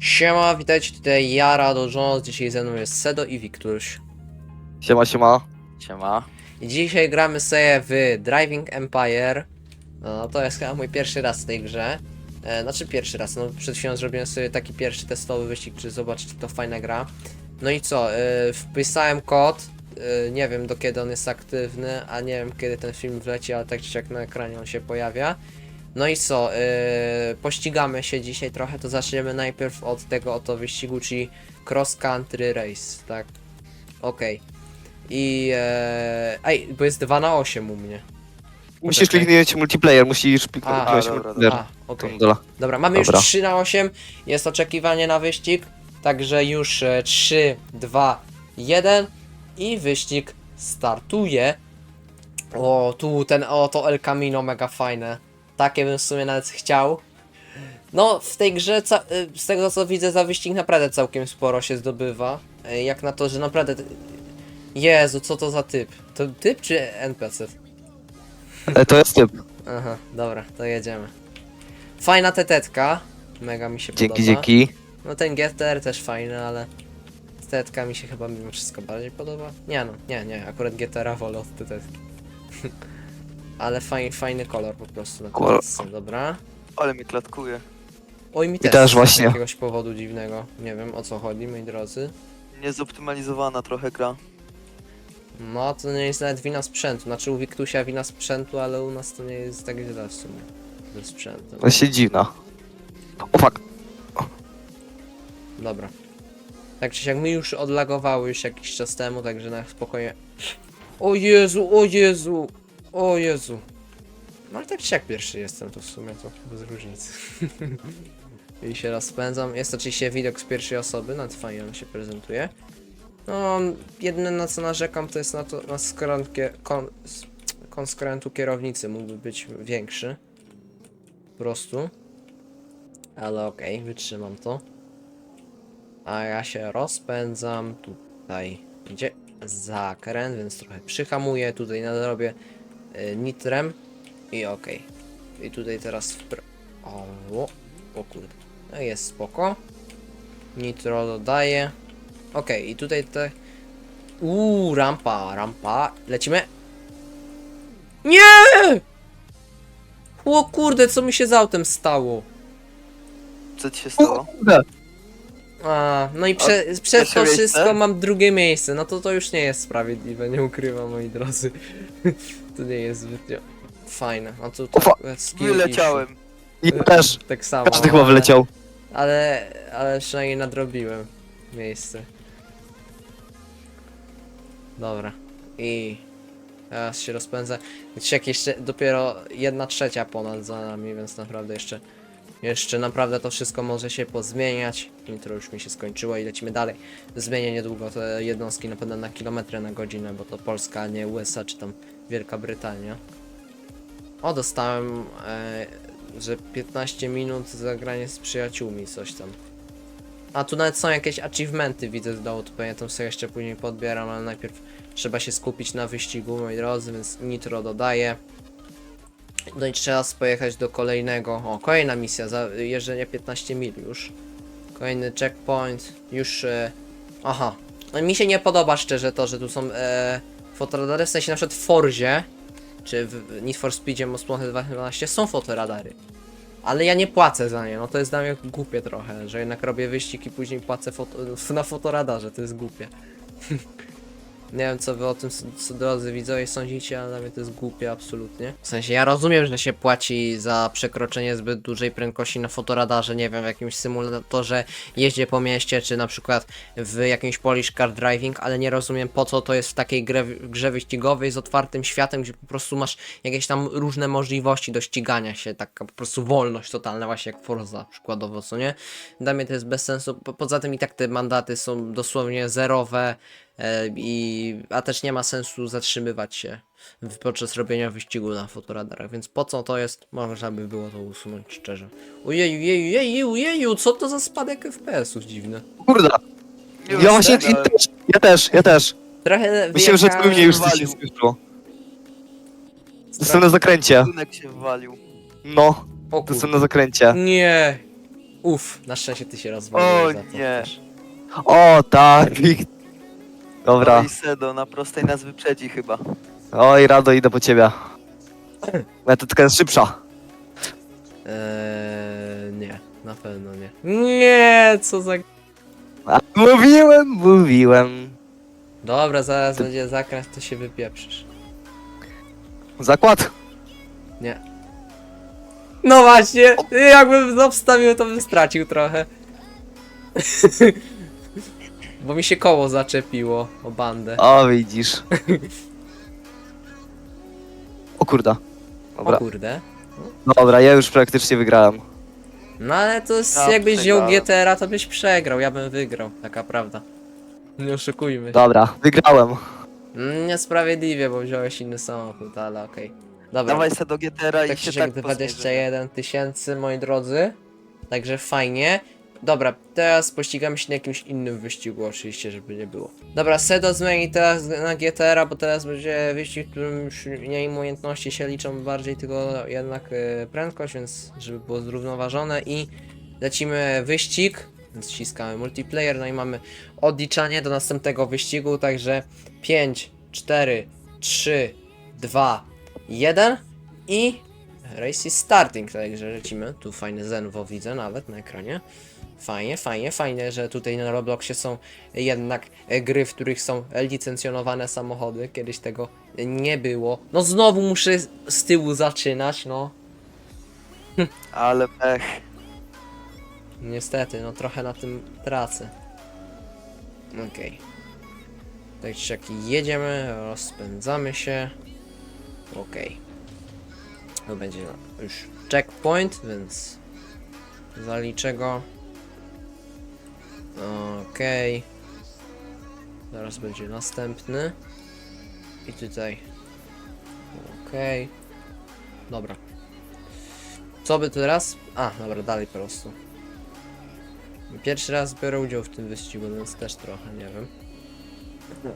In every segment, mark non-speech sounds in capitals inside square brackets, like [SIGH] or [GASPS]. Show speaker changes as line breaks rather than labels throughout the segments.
Siema, witajcie tutaj ja, Rado Jones, dzisiaj ze mną jest Sedo i Wiktuś.
Siema, siema.
Siema.
I dzisiaj gramy sobie w Driving Empire. No, to jest chyba mój pierwszy raz w tej grze. E, znaczy pierwszy raz, no przed chwilą zrobiłem sobie taki pierwszy testowy wyścig, czy zobaczyć, czy to fajna gra. No i co, e, wpisałem kod, e, nie wiem do kiedy on jest aktywny, a nie wiem kiedy ten film wleci, ale tak czy siak na ekranie on się pojawia. No i co, e, pościgamy się dzisiaj trochę, to zaczniemy najpierw od tego oto wyścigu, czyli Cross Country Race, tak? Okej. I e, ej, bo jest 2 na 8 u mnie.
Musisz
Poczekaj.
kliknąć multiplayer, musisz
A,
kliknąć
dobra,
multiplayer.
A, okej. Dobra, mamy
Dobra.
już 3 na 8. Jest oczekiwanie na wyścig. Także już e, 3, 2, 1 i wyścig startuje. O, tu ten, o, to El Camino mega fajne. Takie bym w sumie nawet chciał. No, w tej grze, y, z tego co widzę, za wyścig naprawdę całkiem sporo się zdobywa. Y, Jak na to, że naprawdę. Jezu, co to za typ? To typ czy NPC?
E, to jest typ.
Aha, dobra, to jedziemy. Fajna tetetka. Mega mi się
Dzięki,
podoba.
dzięki.
No ten GTR też fajny, ale tetetka mi się chyba mimo wszystko bardziej podoba. Nie no, nie, nie, akurat GTR wolę od tetetki. [LAUGHS] ale fajny, fajny kolor po prostu na
Kolor.
tetce, dobra.
Ale mi klatkuje.
Oj, mi
I
też,
też
z
właśnie.
jakiegoś powodu dziwnego. Nie wiem o co chodzi, moi drodzy.
Niezoptymalizowana trochę gra.
No, to nie jest nawet wina sprzętu. Znaczy u Wiktusia wina sprzętu, ale u nas to nie jest tak źle w sumie. Ze sprzętem.
Właśnie dziwna. O fuck.
Dobra. Tak czy siak my już odlagowały już jakiś czas temu, także na spokojnie. O Jezu, o Jezu, o Jezu. No ale tak czy jak pierwszy jestem, to w sumie to bez różnicy. [LAUGHS] I się rozpędzam. Jest oczywiście widok z pierwszej osoby, nawet fajnie on się prezentuje. No, jedyne na co narzekam to jest na to, na skręt, kon, skrętu kierownicy mógłby być większy. Po prostu. Ale okej, wytrzymam to. A ja się rozpędzam tutaj. Gdzie zakręt, więc trochę przyhamuję. Tutaj nadrobię nitrem i okej. I tutaj teraz w. O, o, o kurde. No jest spoko. Nitro dodaję. Okej, i tutaj te... Uuu, rampa, rampa. Lecimy. Nie! O kurde, co mi się z autem stało?
Co ci się stało?
A, no i prze, przez
pierwsze
to
miejsce?
wszystko mam drugie miejsce. No to to już nie jest sprawiedliwe, nie ukrywam moi drodzy. [LAUGHS] to nie jest zbytnio fajne. A tu
Ufa,
tak,
Wyleciałem.
I
issue.
też.
Tak samo.
Każdy chyba
ale-
wyleciał.
Ale, ale przynajmniej nadrobiłem miejsce. Dobra. I teraz się rozpędzę. Jak jeszcze dopiero jedna trzecia ponad za nami, więc naprawdę jeszcze jeszcze naprawdę to wszystko może się pozmieniać. Intro już mi się skończyło i lecimy dalej. Zmienię niedługo te jednostki na pewno na kilometry na godzinę, bo to Polska, a nie USA czy tam Wielka Brytania. O, dostałem, e, że 15 minut zagranie z przyjaciółmi, coś tam. A tu nawet są jakieś achievementy, widzę z dołu, to sobie jeszcze później podbieram, ale najpierw trzeba się skupić na wyścigu, moi drodzy, więc nitro dodaję. No i trzeba pojechać do kolejnego, o, kolejna misja, za jeżdżenie 15 mil już. Kolejny checkpoint, już, e, aha. No mi się nie podoba szczerze to, że tu są e, fotoradary, w sensie na przykład w Forzie, czy w Need for Speedzie Most Wanted 2012 są fotoradary. Ale ja nie płacę za nie, no to jest dla mnie głupie trochę, że jednak robię wyścig i później płacę foto na fotoradarze, to jest głupie. [LAUGHS] nie wiem co wy o tym, co drodzy widzowie sądzicie, ale dla mnie to jest głupie absolutnie. W sensie ja rozumiem, że się płaci za przekroczenie zbyt dużej prędkości na fotoradarze, nie wiem, w jakimś symulatorze jeździe po mieście, czy na przykład w jakimś Polish Car Driving, ale nie rozumiem po co to jest w takiej grze, grze wyścigowej z otwartym światem, gdzie po prostu masz jakieś tam różne możliwości do ścigania się, taka po prostu wolność totalna, właśnie jak Forza przykładowo, co nie? Dla mnie to jest bez sensu, po, poza tym i tak te mandaty są dosłownie zerowe, i, a też nie ma sensu zatrzymywać się w, podczas robienia wyścigu na fotoradarach, więc po co to jest? Można by było to usunąć szczerze. Ojeju, jeju, jeju, jeju, co to za spadek FPS-ów dziwny?
Kurde.
Nie
Ja właśnie
wiem, ale-
też, ja też, ja też.
Trochę
Myślałem, że
wyjechałem-
tu mnie już coś się
walił.
skończyło. Jestem na zakręcie.
Się walił.
No,
O
to
kur...
jestem na zakręcie.
Nie. Uff, na szczęście ty się rozwaliłeś
O
za to.
nie.
też.
O, tak. Wik- Dobra.
Oj, Sedo, na prostej nas wyprzedzi chyba.
Oj, Rado, idę po ciebie. Metotka jest szybsza.
Eee, nie, na pewno nie. Nie, co za...
A, mówiłem, mówiłem.
Dobra, zaraz będzie zakręt, to się wypieprzysz.
Zakład.
Nie. No właśnie, jakbym obstawił, to bym stracił trochę. [LAUGHS] Bo mi się koło zaczepiło o bandę.
O, widzisz. O kurda.
O
Dobra,
kurde.
dobra, ja już praktycznie wygrałem.
No ale to jest,
Ja
jakbyś wziął
przegrałem.
GTR-a, to byś przegrał, ja bym wygrał, taka prawda. Nie oszukujmy.
Dobra, wygrałem.
Mm, Niesprawiedliwie, bo wziąłeś inny samochód, ale okej. Dobra,
Dawaj Sedo GTR-a i
tak
się tak
siak
pozmieniamy.
21 tysięcy, moi drodzy. Także fajnie. Dobra, teraz pościgamy się na jakimś innym wyścigu, oczywiście, żeby nie było. Dobra, Sedo zmieni teraz na GTR-a, bo teraz będzie wyścig, w którym już nie umiejętności się liczą bardziej, tylko jednak e, prędkość, więc żeby było zrównoważone i lecimy wyścig, więc ściskamy multiplayer, no i mamy odliczanie do następnego wyścigu, także 5, 4, 3, 2, 1 i race is starting, także lecimy. Tu fajny Zenwo widzę nawet na ekranie. Fajnie, fajnie, fajnie, że tutaj na Robloxie są jednak gry, w których są licencjonowane samochody. Kiedyś tego nie było. No znowu muszę z- z tyłu zaczynać, no. [LAUGHS]
Ale pech.
Niestety, no trochę na tym tracę. Okej. Tak czy jak jedziemy, rozpędzamy się. Okej. To będzie już checkpoint, więc zaliczę go. Okej. Zaraz będzie następny. I tutaj. Okej. Dobra. Co by teraz? A, dobra, dalej po prostu. Pierwszy raz biorę udział w tym wyścigu, więc też trochę nie wiem.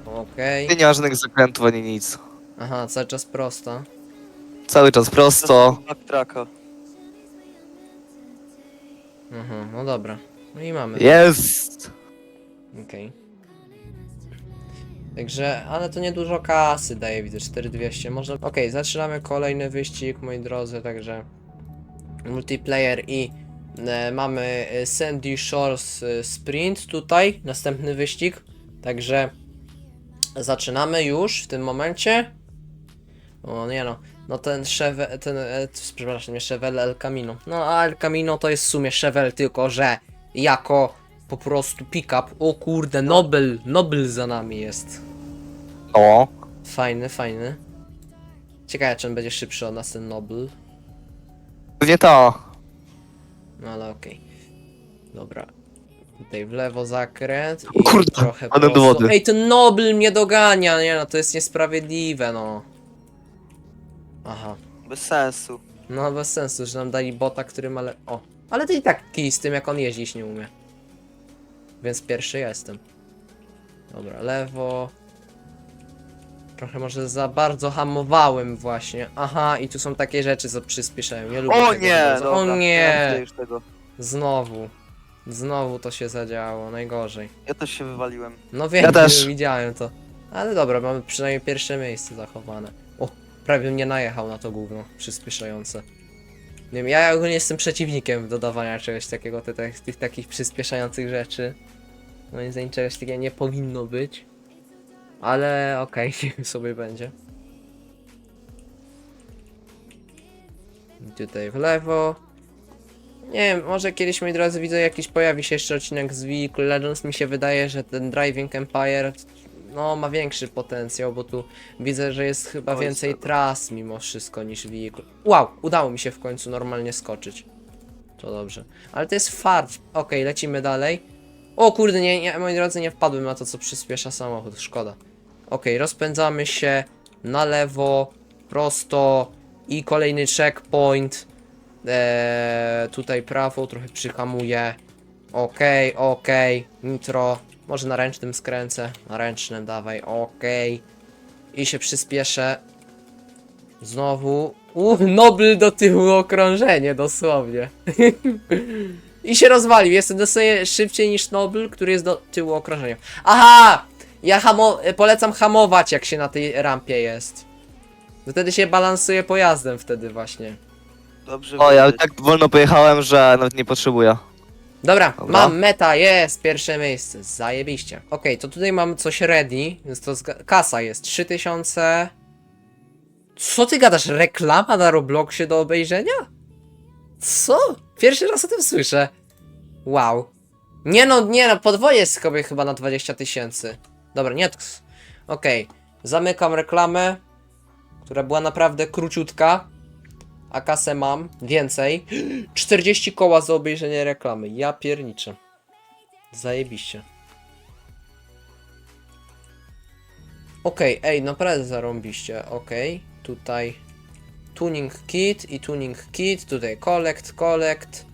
Okej.
Ty nie ma żadnych zakrętów ani nic.
Aha, cały czas prosta.
Cały czas prosto.
Backtracka.
Aha, no dobra. No i mamy.
Jest.
Okej. Także, ale to niedużo kasy daje, widzę, 4200. Może. Okej, zaczynamy kolejny wyścig, moi drodzy, także. Multiplayer i e, mamy e, Sandy Shores e, Sprint tutaj, następny wyścig. Także zaczynamy już w tym momencie. O nie no, no ten Chevelle, ten, e, przepraszam, nie Chevelle El Camino. No a El Camino to jest w sumie Chevelle, tylko że jako po prostu pick-up. O kurde, Nobel, Nobel za nami jest.
O.
Fajny, fajny. Ciekawe, czy on będzie szybszy od nas ten Nobel.
Pewnie to.
No ale okej. Dobra. Tutaj w lewo zakręt
O
i
kurde,
trochę
ale do
prosto.
wody.
Ej, ten Nobel mnie dogania, nie no, to jest niesprawiedliwe, no. Aha.
Bez sensu.
No bez sensu, że nam dali bota, który ma le... O. Ale to i tak kij z tym, jak on jeździć nie umie. Więc pierwszy jestem. Dobra, lewo. Trochę może za bardzo hamowałem właśnie. Aha, i tu są takie rzeczy, co przyspieszają. Nie lubię
O
tego
nie!
bardzo.
Dobra,
O nie!
widzę już tego.
Znowu. Znowu to się zadziało, najgorzej.
Ja też się wywaliłem.
No wiem,
Ja też. [LAUGHS]
widziałem to. Ale dobra, mamy przynajmniej pierwsze miejsce zachowane. O, prawie mnie najechał na to gówno przyspieszające. Nie wiem, ja ogólnie jestem przeciwnikiem dodawania czegoś takiego, te, te, tych takich przyspieszających rzeczy. Moim zdaniem czegoś takiego nie powinno być. Ale okej, [LAUGHS] niech sobie będzie. Tutaj w lewo. Nie wiem, może kiedyś moi drodzy widzę jakiś pojawi się jeszcze odcinek z Vehicle Legends. Mi się wydaje, że ten Driving Empire no ma większy potencjał, bo tu widzę, że jest chyba
Oj,
więcej
słabo.
tras mimo wszystko niż Vehicle. Wow, udało mi się w końcu normalnie skoczyć. To dobrze. Ale to jest fart. Okej, lecimy dalej. O kurde, nie, nie, moi drodzy, nie wpadłem na to, co przyspiesza samochód, szkoda. Okej, rozpędzamy się na lewo, prosto i kolejny checkpoint. Eee, tutaj prawo, trochę przyhamuję. Okej, okej, nitro. Może na ręcznym skręcę. Na ręcznym dawaj, okej. I się przyspieszę. Znowu. U, Nobel do tyłu okrążenie, dosłownie. [LAUGHS] I się rozwalił. Jestem dostaję szybciej niż Nobel, który jest do tyłu okrążenia. Aha! Ja hamo polecam hamować, jak się na tej rampie jest. Wtedy się balansuje pojazdem wtedy właśnie.
Dobrze
O, ja
wiedzieć.
tak wolno pojechałem, że nawet nie potrzebuję.
Dobra,
Dobra.
mam meta, jest, pierwsze miejsce, zajebiście. Okej, to tutaj mam coś ready, więc to zga- kasa jest, 3000... Co ty gadasz, reklama na Robloxie do obejrzenia? Co? Pierwszy raz o tym słyszę. Wow. Nie no, nie no, podwoje sobie chyba na 20 tysięcy. Dobra, nie. tks. Okej, zamykam reklamę, która była naprawdę króciutka. A kasę mam, więcej. [GASPS] 40 koła za obejrzenie reklamy. Ja pierniczę. Zajebiście. Okej, ej, naprawdę zarąbiście. Okej, tutaj tuning kit i tuning kit, tutaj collect, collect.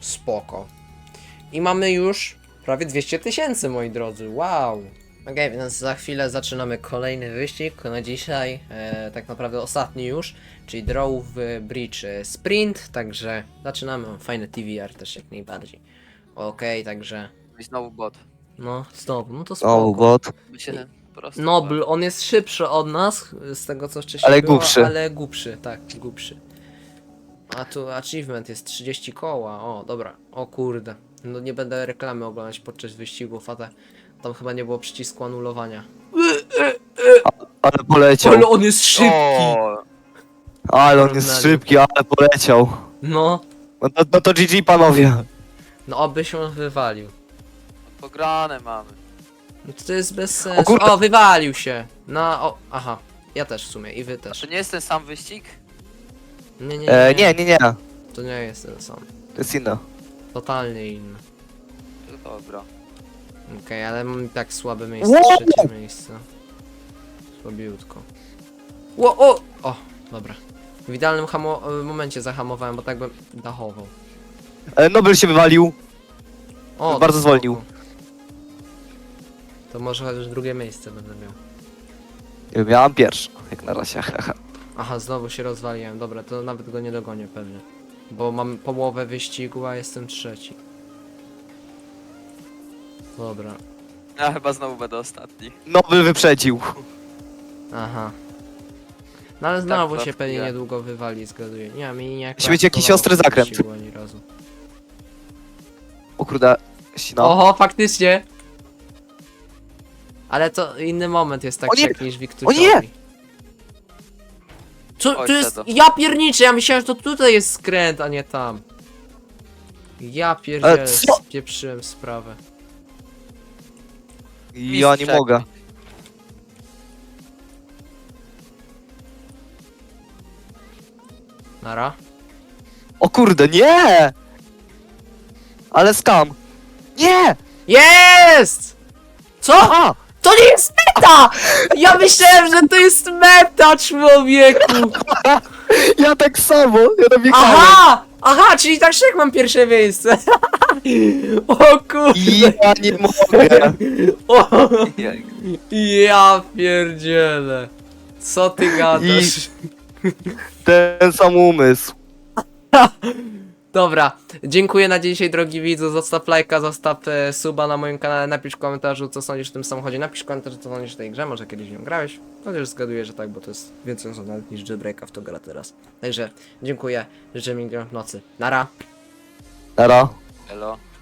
Spoko. I mamy już prawie 200 tysięcy, moi drodzy. Wow. Okej, więc za chwilę zaczynamy kolejny wyścig na dzisiaj. E, tak naprawdę ostatni już, czyli Draw w Bridge Sprint. Także zaczynamy. Mam Fajny TVR też jak najbardziej. Okej, także.
I znowu bot.
No, znowu, no to
O,
spoko.
bot.
My się po prostu...
Nobl, on jest szybszy od nas, z tego co wcześniej
Ale
było,
głupszy.
ale głupszy, tak, głupszy. A tu achievement jest 30 koła, o dobra, o kurde. No nie będę reklamy oglądać podczas wyścigów, a te, tam chyba nie było przycisku anulowania.
Ale poleciał.
Ale on jest szybki!
O,
Ale on jest szybki, ale poleciał.
No,
No to, no to GG panowie.
no oby się wywalił.
pograne mamy.
No to jest bez sensu. O,
kurde.
wywalił się! No, o, aha. Ja też w sumie, i wy też.
To nie jest ten sam wyścig?
Nie, nie,
E, nie, nie, nie.
To nie jest ten sam.
To jest inne.
Totalnie inny.
To dobra.
Okej, ale mam i tak słabe miejsce, trzecie miejsce. Słabiutko. Ło, o! O, dobra. W idealnym hamo- e, momencie zahamowałem, bo tak bym dachował.
E, Nobel się wywalił.
O,
Bardzo
to
zwolnił.
spoko. To może chociaż drugie miejsce będę miał.
Miałam pierwszy, jak na razie. [LAUGHS]
Aha, znowu się rozwaliłem. Dobra, to nawet go nie dogonię pewnie. Bo mam połowę wyścigu, a jestem trzeci. Dobra.
Ja chyba znowu będę ostatni.
Nobel wyprzedził.
Aha. No ale znowu się
tak,
pewnie
ja.
niedługo wywali, zgaduję. Nie, mi nie
Musi być jakiś
klasowało
ostry zakręt.
Ani razu.
O kurde. No.
Oho, faktycznie! Ale to inny moment jest
O
taki
nie!
jak niż
O nie!
Co,
Oj,
to jest...
Tedo.
Ja pierniczę, ja myślałem, że to tutaj jest skręt, a nie tam. Ja pierdzielę,
co?
spieprzyłem sprawę.
Ja nie
Mistrzek.
mogę.
Nara?
O kurde, nie! Ale skam. Nie!
Jest! Co?
Aha!
To nie jest meta! Ja myślałem, że to jest meta, człowieku! [LAUGHS]
Ja tak samo, ja nabiegałem.
Aha! Aha, czyli tak jak mam pierwsze miejsce. [LAUGHS] O kurde.
Ja nie mogę. [LAUGHS]
O, ja pierdzielę. Co ty gadasz?
Ten sam umysł. [LAUGHS]
Dobra, dziękuję na dzisiaj drogi widzu, zostaw lajka, zostaw e, suba na moim kanale, napisz w komentarzu co sądzisz o tym samochodzie, napisz w komentarzu co sądzisz o tej grze, może kiedyś w nią grałeś, chociaż zgaduję, że tak, bo to jest więcej osób nawet niż Jailbreaka w to gra teraz. Także dziękuję, życzę mi w nocy. Nara!
Nara.
Elo.